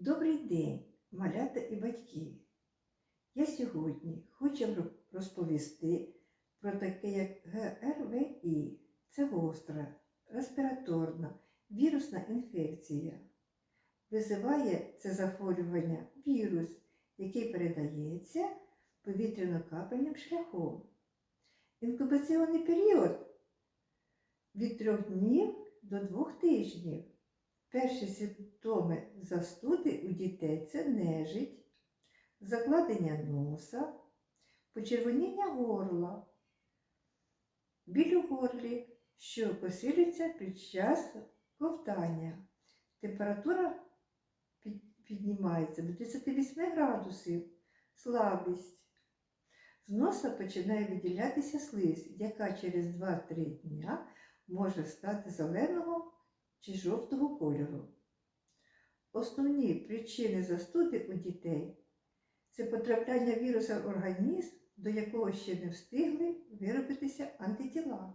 Добрий день, малята і батьки. Я сьогодні хочу розповісти про таке, як ГРВІ. Це гостра, респіраторна, вірусна інфекція. Визиває це захворювання вірус, який передається повітряно-капельним шляхом. Інкубаційний період від трьох днів до двох тижнів. Перші симптоми застуди у дітей це нежить, закладення носа, почервоніння горла, біль у горлі, що посилюється під час ковтання. Температура піднімається до 38 градусів, слабість. З носа починає виділятися слизь, яка через 2-3 дня може стати зеленого чи жовтого кольору. Основні причини застуди у дітей це потрапляння віруса в організм, до якого ще не встигли виробитися антитіла.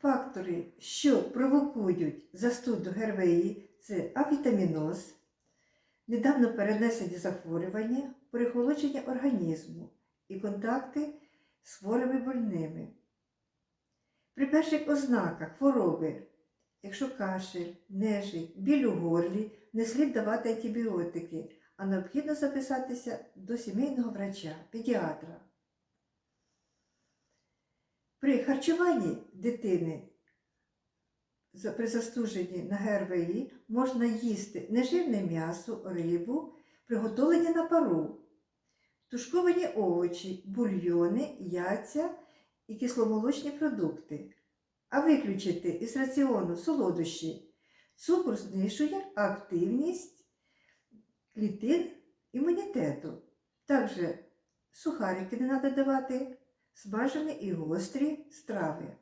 Фактори, що провокують застуду ГРВІ, це авітаміноз, недавно перенесені захворювання, перехолодження організму і контакти з хворими больними. При перших ознаках хвороби, якщо кашель, нежить, біль у горлі, не слід давати антибіотики, а необхідно записатися до сімейного врача, педіатра. При харчуванні дитини при застуженні на ГРВІ можна їсти нежирне м'ясо, рибу, приготовлені на пару, тушковані овочі, бульйони, яйця і кисломолочні продукти, а виключити із раціону солодощі. Цукор знижує активність клітин імунітету. Також сухарики не треба давати, смажені і гострі страви.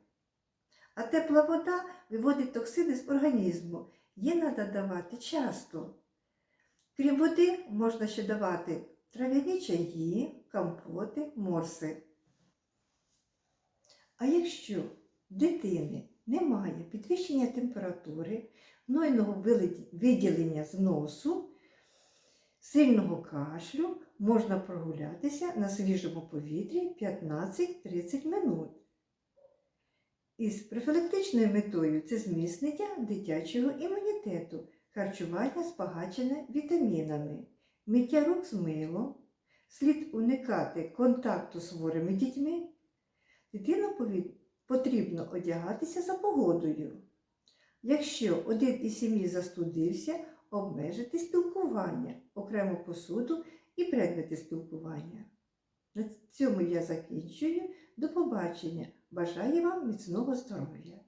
А тепла вода виводить токсини з організму. Її треба давати часто. Крім води, можна ще давати трав'яні чаї, компоти, морси. А якщо дитини немає підвищення температури, гнойного виділення з носу, сильного кашлю, можна прогулятися на свіжому повітрі 15-30 минут. Із профілактичною метою це зміцнення дитячого імунітету, харчування збагачене вітамінами, миття рук з милом, слід уникати контакту з хворими дітьми. Дитину пові- потрібно одягатися за погодою. Якщо один із сім'ї застудився, обмежити спілкування, окрему посуду і предмети спілкування. На цьому я закінчую. До побачення. Бажаю вам міцного здоров'я!